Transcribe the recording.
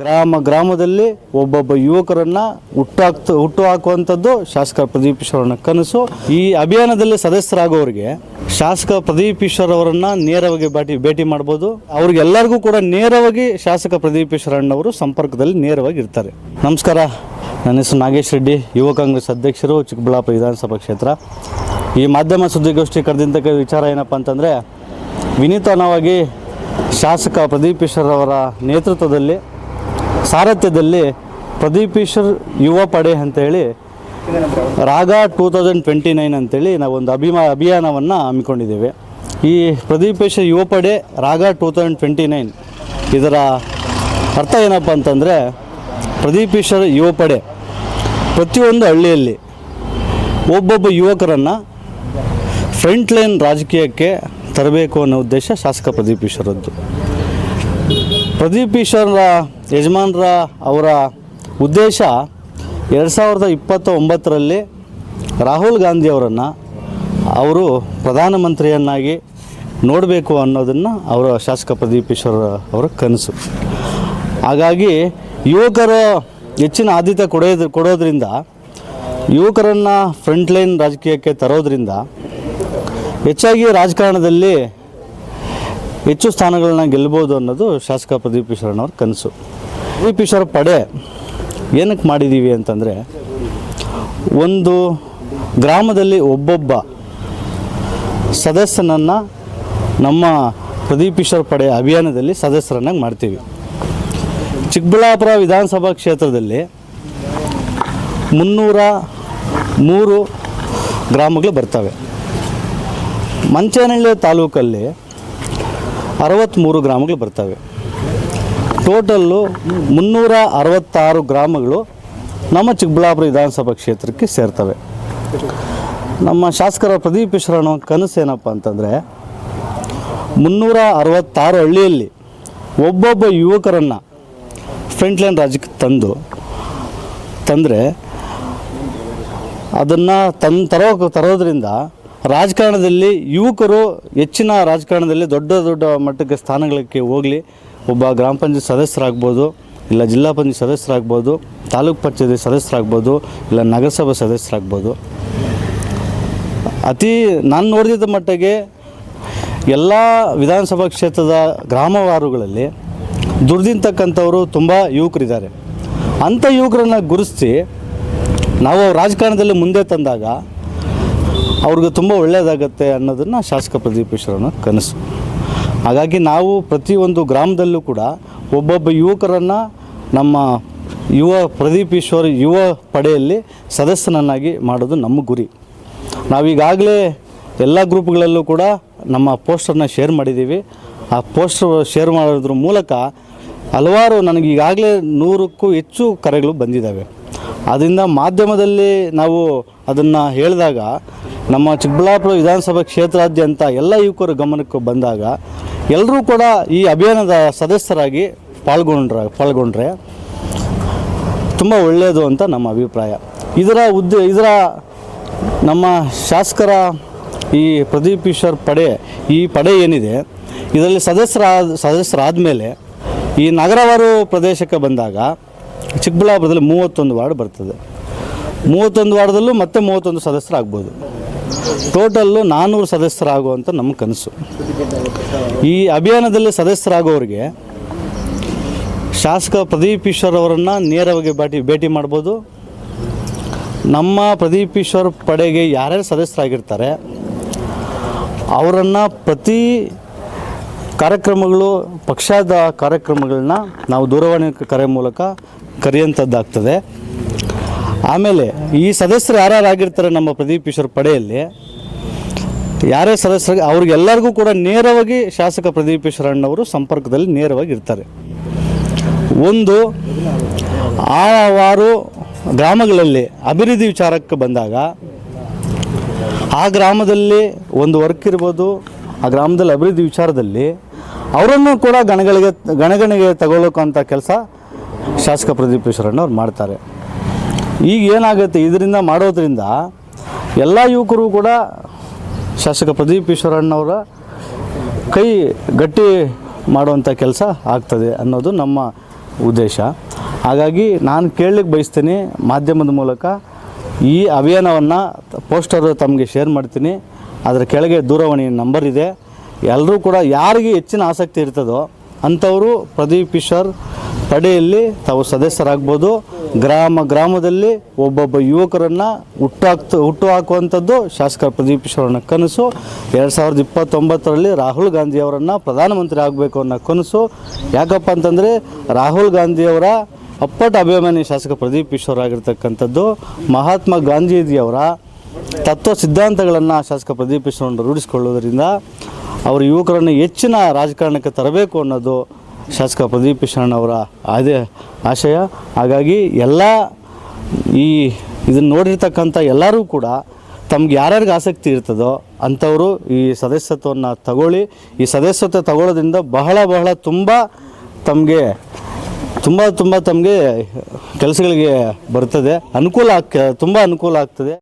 ಗ್ರಾಮ ಗ್ರಾಮದಲ್ಲಿ ಒಬ್ಬೊಬ್ಬ ಯುವಕರನ್ನ ಹುಟ್ಟಾಕ್ತ ಹುಟ್ಟು ಹಾಕುವಂಥದ್ದು ಶಾಸಕ ಪ್ರದೀಪ್ ಈಶ್ವರನ ಕನಸು. ಈ ಅಭಿಯಾನದಲ್ಲಿ ಸದಸ್ಯರಾಗೋರಿಗೆ ಶಾಸಕ ಪ್ರದೀಪ್ ಈಶ್ವರ್ ಅವರನ್ನ ನೇರವಾಗಿ ಭೇಟಿ ಭೇಟಿ ಮಾಡ್ಬೋದು. ಅವ್ರಿಗೆಲ್ಲರಿಗೂ ಕೂಡ ನೇರವಾಗಿ ಶಾಸಕ ಪ್ರದೀಪ್ ಈಶ್ವರಣ್ಣವರು ಸಂಪರ್ಕದಲ್ಲಿ ನೇರವಾಗಿ ಇರ್ತಾರೆ. ನಮಸ್ಕಾರ. ನನ್ನ ಹೆಸರು ನಾಗೇಶ್ ರೆಡ್ಡಿ, ಯುವ ಕಾಂಗ್ರೆಸ್ ಅಧ್ಯಕ್ಷರು, ಚಿಕ್ಕಬಳ್ಳಾಪುರ ವಿಧಾನಸಭಾ ಕ್ಷೇತ್ರ. ಈ ಮಾಧ್ಯಮ ಸುದ್ದಿಗೋಷ್ಠಿ ಕರೆದಿಂತ ವಿಚಾರ ಏನಪ್ಪ ಅಂತಂದರೆ ವಿನೂತನವಾಗಿ ಶಾಸಕ ಪ್ರದೀಪ್ ಈಶ್ವರ್ ಅವರ ನೇತೃತ್ವದಲ್ಲಿ ಸಾರಥ್ಯದಲ್ಲಿ ಪ್ರದೀಪ್ ಈಶ್ವರ್ ಯುವ ಪಡೆ ಅಂತೇಳಿ ರಾಗ ಟೂ ತೌಸಂಡ್ ಟ್ವೆಂಟಿ ನೈನ್ ಅಂತೇಳಿ ನಾವೊಂದು ಅಭಿಮಾ, ಅಭಿಯಾನವನ್ನು ಹಮ್ಮಿಕೊಂಡಿದ್ದೇವೆ. ಈ ಪ್ರದೀಪ್ ಈಶ್ವರ್ ಯುವ ಪಡೆ ರಾಗ ಟೂ ತೌಸಂಡ್ ಟ್ವೆಂಟಿ ನೈನ್ ಇದರ ಅರ್ಥ ಏನಪ್ಪ ಅಂತಂದರೆ ಪ್ರದೀಪ್ ಈಶ್ವರ್ ಯುವ ಪಡೆ ಪ್ರತಿಯೊಂದು ಹಳ್ಳಿಯಲ್ಲಿ ಒಬ್ಬೊಬ್ಬ ಯುವಕರನ್ನು ಫ್ರಂಟ್ ಲೈನ್ ರಾಜಕೀಯಕ್ಕೆ ತರಬೇಕು ಅನ್ನೋ ಉದ್ದೇಶ ಶಾಸಕ ಪ್ರದೀಪ್ ಈಶ್ವರದ್ದು. ಪ್ರದೀಪ್ ಈಶ್ವರ ಯಜಮಾನ್ರ ಅವರ ಉದ್ದೇಶ ಎರಡು ಸಾವಿರದ ಇಪ್ಪತ್ತ ಒಂಬತ್ತರಲ್ಲಿ ರಾಹುಲ್ ಗಾಂಧಿಯವರನ್ನು ಅವರು ಪ್ರಧಾನಮಂತ್ರಿಯನ್ನಾಗಿ ನೋಡಬೇಕು ಅನ್ನೋದನ್ನು ಅವರ ಶಾಸಕ ಪ್ರದೀಪ್ ಈಶ್ವರ್ ಅವರ ಕನಸು. ಹಾಗಾಗಿ ಯುವಕರ ಹೆಚ್ಚಿನ ಆದ್ಯತೆ ಕೊಡೋದು, ಕೊಡೋದ್ರಿಂದ, ಯುವಕರನ್ನು ಫ್ರಂಟ್ ಲೈನ್ ರಾಜಕೀಯಕ್ಕೆ ತರೋದ್ರಿಂದ, ಹೆಚ್ಚಾಗಿ ರಾಜಕಾರಣದಲ್ಲಿ ಹೆಚ್ಚು ಸ್ಥಾನಗಳನ್ನ ಗೆಲ್ಬೋದು ಅನ್ನೋದು ಶಾಸಕ ಪ್ರದೀಪ್ ಈಶ್ವರಣ್ಣವ್ರ ಕನಸು. ಪ್ರದೀಪ್ ಈಶ್ವರ ಪಡೆ ಏನಕ್ಕೆ ಮಾಡಿದ್ದೀವಿ ಅಂತಂದರೆ, ಒಂದು ಗ್ರಾಮದಲ್ಲಿ ಒಬ್ಬೊಬ್ಬ ಸದಸ್ಯನನ್ನು ನಮ್ಮ ಪ್ರದೀಪ್ ಈಶ್ವರ ಪಡೆ ಅಭಿಯಾನದಲ್ಲಿ ಸದಸ್ಯರನ್ನಾಗಿ ಮಾಡ್ತೀವಿ. ಚಿಕ್ಕಬಳ್ಳಾಪುರ ವಿಧಾನಸಭಾ ಕ್ಷೇತ್ರದಲ್ಲಿ ಮುನ್ನೂರ ಮೂರು ಗ್ರಾಮಗಳು ಬರ್ತವೆ. ಮಂಚೇನಹಳ್ಳಿ ತಾಲೂಕಲ್ಲಿ ಅರವತ್ತ್ಮೂರು ಗ್ರಾಮಗಳು ಬರ್ತವೆ. ಟೋಟಲ್ಲು ಮುನ್ನೂರ ಅರವತ್ತಾರು ಗ್ರಾಮಗಳು ನಮ್ಮ ಚಿಕ್ಕಬಳ್ಳಾಪುರ ವಿಧಾನಸಭಾ ಕ್ಷೇತ್ರಕ್ಕೆ ಸೇರ್ತವೆ. ನಮ್ಮ ಶಾಸಕರ ಪ್ರದೀಪ್ ಈಶ್ವರನ ಕನಸು ಏನಪ್ಪ ಅಂತಂದರೆ, ಮುನ್ನೂರ ಅರವತ್ತಾರು ಹಳ್ಳಿಯಲ್ಲಿ ಒಬ್ಬೊಬ್ಬ ಯುವಕರನ್ನು ಫ್ರಂಟ್ಲೈನ್ ರಾಜ್ಯಕ್ಕೆ ತಂದು, ತಂದರೆ ಅದನ್ನು ತನ್ ತರೋ ತರೋದ್ರಿಂದ ರಾಜಕಾರಣದಲ್ಲಿ ಯುವಕರು ಹೆಚ್ಚಿನ ರಾಜಕಾರಣದಲ್ಲಿ ದೊಡ್ಡ ದೊಡ್ಡ ಮಟ್ಟಕ್ಕೆ ಸ್ಥಾನಗಳಿಗೆ ಹೋಗಲಿ. ಒಬ್ಬ ಗ್ರಾಮ ಪಂಚಾಯತ್ ಸದಸ್ಯರಾಗ್ಬೋದು, ಇಲ್ಲ ಜಿಲ್ಲಾ ಪಂಚಾಯತ್ ಸದಸ್ಯರಾಗ್ಬೋದು, ತಾಲೂಕು ಪಂಚಾಯತಿ ಸದಸ್ಯರಾಗ್ಬೋದು, ಇಲ್ಲ ನಗರಸಭೆ ಸದಸ್ಯರಾಗ್ಬೋದು. ಅತಿ ನಾನು ನೋಡಿದ ಮಟ್ಟಿಗೆ ಎಲ್ಲ ವಿಧಾನಸಭಾ ಕ್ಷೇತ್ರದ ಗ್ರಾಮವಾರುಗಳಲ್ಲಿ ದುಡ್ದಿಂತಕ್ಕಂಥವರು ತುಂಬ ಯುವಕರಿದ್ದಾರೆ. ಅಂಥ ಯುವಕರನ್ನು ಗುರುತಿಸಿ ನಾವು ರಾಜಕಾರಣದಲ್ಲಿ ಮುಂದೆ ತಂದಾಗ ಅವ್ರಿಗೆ ತುಂಬ ಒಳ್ಳೆಯದಾಗತ್ತೆ ಅನ್ನೋದನ್ನು ಶಾಸಕ ಪ್ರದೀಪ್ ಈಶ್ವರನ ಕನಸು. ಹಾಗಾಗಿ ನಾವು ಪ್ರತಿಯೊಂದು ಗ್ರಾಮದಲ್ಲೂ ಕೂಡ ಒಬ್ಬೊಬ್ಬ ಯುವಕರನ್ನು ನಮ್ಮ ಯುವ ಪ್ರದೀಪ್ ಈಶ್ವರ್ ಯುವ ಪಡೆಯಲ್ಲಿ ಸದಸ್ಯನನ್ನಾಗಿ ಮಾಡೋದು ನಮ್ಮ ಗುರಿ. ನಾವೀಗಾಗಲೇ ಎಲ್ಲ ಗ್ರೂಪ್ಗಳಲ್ಲೂ ಕೂಡ ನಮ್ಮ ಪೋಸ್ಟರ್ನ ಶೇರ್ ಮಾಡಿದ್ದೀವಿ ಆ ಪೋಸ್ಟರ್ ಶೇರ್ ಮಾಡೋದ್ರ ಮೂಲಕ ಹಲವಾರು ನನಗೆ ಈಗಾಗಲೇ ನೂರಕ್ಕೂ ಹೆಚ್ಚು ಕರೆಗಳು ಬಂದಿದ್ದಾವೆ. ಅದರಿಂದ ಮಾಧ್ಯಮದಲ್ಲಿ ನಾವು ಅದನ್ನು ಹೇಳಿದಾಗ ನಮ್ಮ ಚಿಕ್ಕಬಳ್ಳಾಪುರ ವಿಧಾನಸಭಾ ಕ್ಷೇತ್ರಾದ್ಯಂತ ಎಲ್ಲ ಯುವಕರ ಗಮನಕ್ಕೆ ಬಂದಾಗ ಎಲ್ಲರೂ ಕೂಡ ಈ ಅಭಿಯಾನದ ಸದಸ್ಯರಾಗಿ ಪಾಲ್ಗೊಂಡ್ರ ಪಾಲ್ಗೊಂಡ್ರೆ ತುಂಬ ಒಳ್ಳೆಯದು ಅಂತ ನಮ್ಮ ಅಭಿಪ್ರಾಯ. ಇದರ ಉದ್ದ ಇದರ ನಮ್ಮ ಶಾಸಕರ ಈ ಪ್ರದೀಪ್ ಈಶ್ವರ್ ಪಡೆ ಈ ಪಡೆ ಏನಿದೆ, ಇದರಲ್ಲಿ ಸದಸ್ಯರ ಸದಸ್ಯರಾದ ಮೇಲೆ ಈ ನಗರವಾರು ಪ್ರದೇಶಕ್ಕೆ ಬಂದಾಗ ಚಿಕ್ಕಬಳ್ಳಾಪುರದಲ್ಲಿ ಮೂವತ್ತೊಂದು ವಾರ್ಡ್ ಬರ್ತದೆ. ಮೂವತ್ತೊಂದು ವಾರ್ಡದಲ್ಲೂ ಮತ್ತೆ ಮೂವತ್ತೊಂದು ಸದಸ್ಯರಾಗ್ಬೋದು. ಟೋಟಲ್ಲು ನಾನ್ನೂರು ಸದಸ್ಯರಾಗುವಂಥ ನಮ್ಮ ಕನಸು. ಈ ಅಭಿಯಾನದಲ್ಲಿ ಸದಸ್ಯರಾಗೋರಿಗೆ ಶಾಸಕ ಪ್ರದೀಪ್ ಈಶ್ವರ್ ಅವರನ್ನು ನೇರವಾಗಿ ಭೇಟಿ ಭೇಟಿ ಮಾಡ್ಬೋದು. ನಮ್ಮ ಪ್ರದೀಪ್ ಈಶ್ವರ್ ಪಡೆಗೆ ಯಾರ್ಯಾರು ಸದಸ್ಯರಾಗಿರ್ತಾರೆ, ಅವರನ್ನು ಪ್ರತಿ ಕಾರ್ಯಕ್ರಮಗಳು, ಪಕ್ಷದ ಕಾರ್ಯಕ್ರಮಗಳನ್ನ ನಾವು ದೂರವಾಣಿ ಕರೆ ಮೂಲಕ ಕರೆಯುವಂಥದ್ದಾಗ್ತದೆ ಆಮೇಲೆ ಈ ಸದಸ್ಯರು ಯಾರ್ಯಾರು ಆಗಿರ್ತಾರೆ ನಮ್ಮ ಪ್ರದೀಪ್ ಈಶ್ವರ್ ಪಡೆಯಲ್ಲಿ, ಯಾರೇ ಸದಸ್ಯರಿಗೆ ಅವ್ರಿಗೆಲ್ಲರಿಗೂ ಕೂಡ ನೇರವಾಗಿ ಶಾಸಕ ಪ್ರದೀಪ್ ಈಶ್ವರಣ್ಣವರು ಸಂಪರ್ಕದಲ್ಲಿ ನೇರವಾಗಿ ಇರ್ತಾರೆ. ಒಂದು ಆವಾರು ಗ್ರಾಮಗಳಲ್ಲಿ ಅಭಿವೃದ್ಧಿ ವಿಚಾರಕ್ಕೆ ಬಂದಾಗ, ಆ ಗ್ರಾಮದಲ್ಲಿ ಒಂದು ವರ್ಕ್ ಇರ್ಬೋದು, ಆ ಗ್ರಾಮದಲ್ಲಿ ಅಭಿವೃದ್ಧಿ ವಿಚಾರದಲ್ಲಿ ಅವರನ್ನು ಕೂಡ ಗಣಗಳಿಗೆ, ಗಣಗಣಿಗೆ ತಗೊಳ್ಳೋಕ್ಕಂಥ ಕೆಲಸ ಶಾಸಕ ಪ್ರದೀಪ್ ಅವ್ರು ಮಾಡ್ತಾರೆ. ಈಗ ಏನಾಗುತ್ತೆ? ಇದರಿಂದ ಮಾಡೋದ್ರಿಂದ ಎಲ್ಲ ಯುವಕರು ಕೂಡ ಶಾಸಕ ಪ್ರದೀಪ್ ಈಶ್ವರಣ್ಣವರ ಕೈ ಗಟ್ಟಿ ಮಾಡುವಂಥ ಕೆಲಸ ಆಗ್ತದೆ ಅನ್ನೋದು ನಮ್ಮ ಉದ್ದೇಶ. ಹಾಗಾಗಿ ನಾನು ಕೇಳಲಿಕ್ಕೆ ಬಯಸ್ತೀನಿ ಮಾಧ್ಯಮದ ಮೂಲಕ ಈ ಅಭಿಯಾನವನ್ನು ಪೋಸ್ಟರ್ ತಮಗೆ ಶೇರ್ ಮಾಡ್ತೀನಿ. ಅದರ ಕೆಳಗೆ ದೂರವಾಣಿ ನಂಬರ್ ಇದೆ. ಎಲ್ಲರೂ ಕೂಡ ಯಾರಿಗೆ ಹೆಚ್ಚಿನ ಆಸಕ್ತಿ ಇರ್ತದೋ ಅಂಥವರು ಪ್ರದೀಪ್ ಈಶ್ವರ್ ಪಡೆಯಲ್ಲಿ ತಾವು ಸದಸ್ಯರಾಗ್ಬೋದು. ಗ್ರಾಮ ಗ್ರಾಮದಲ್ಲಿ ಒಬ್ಬೊಬ್ಬ ಯುವಕರನ್ನು ಹುಟ್ಟಾಕ್ತ ಹುಟ್ಟು ಹಾಕುವಂಥದ್ದು ಶಾಸಕ ಪ್ರದೀಪ್ ಈಶ್ವರನ ಕನಸು. ಎರಡು ಸಾವಿರದ ಇಪ್ಪತ್ತೊಂಬತ್ತರಲ್ಲಿ ರಾಹುಲ್ ಗಾಂಧಿಯವರನ್ನು ಪ್ರಧಾನಮಂತ್ರಿ ಆಗಬೇಕು ಅನ್ನೋ ಕನಸು. ಯಾಕಪ್ಪ ಅಂತಂದರೆ ರಾಹುಲ್ ಗಾಂಧಿಯವರ ಅಪ್ಪಟ ಅಭಿಮಾನಿ ಶಾಸಕ ಪ್ರದೀಪ್ ಈಶ್ವರ್ ಆಗಿರ್ತಕ್ಕಂಥದ್ದು. ಮಹಾತ್ಮ ಗಾಂಧೀಜಿಯವರ ತತ್ವ ಸಿದ್ಧಾಂತಗಳನ್ನು ಶಾಸಕ ಪ್ರದೀಪ್ ಈಶ್ವರನ್ನು ರೂಢಿಸಿಕೊಳ್ಳುವುದರಿಂದ, ಅವರು ಯುವಕರನ್ನು ಹೆಚ್ಚಿನ ರಾಜಕಾರಣಕ್ಕೆ ತರಬೇಕು ಅನ್ನೋದು ಶಾಸಕ ಪ್ರದೀಪ್ ಈಶ್ವರನ್ ಅವರ ಅದೇ ಆಶಯ. ಹಾಗಾಗಿ ಎಲ್ಲ ಈ ಇದನ್ನು ನೋಡಿರ್ತಕ್ಕಂಥ ಎಲ್ಲರೂ ಕೂಡ ತಮ್ಗೆ ಯಾರ್ಯಾರಿಗೆ ಆಸಕ್ತಿ ಇರ್ತದೋ ಅಂಥವರು ಈ ಸದಸ್ಯತ್ವವನ್ನು ತಗೊಳ್ಳಿ. ಈ ಸದಸ್ಯತ್ವ ತಗೊಳ್ಳೋದ್ರಿಂದ ಬಹಳ ಬಹಳ ತುಂಬ ತಮಗೆ ತುಂಬ ತುಂಬ ತಮಗೆ ಕೆಲಸಗಳಿಗೆ ಬರ್ತದೆ. ಅನುಕೂಲ ಆಗ್ ತುಂಬ ಅನುಕೂಲ ಆಗ್ತದೆ.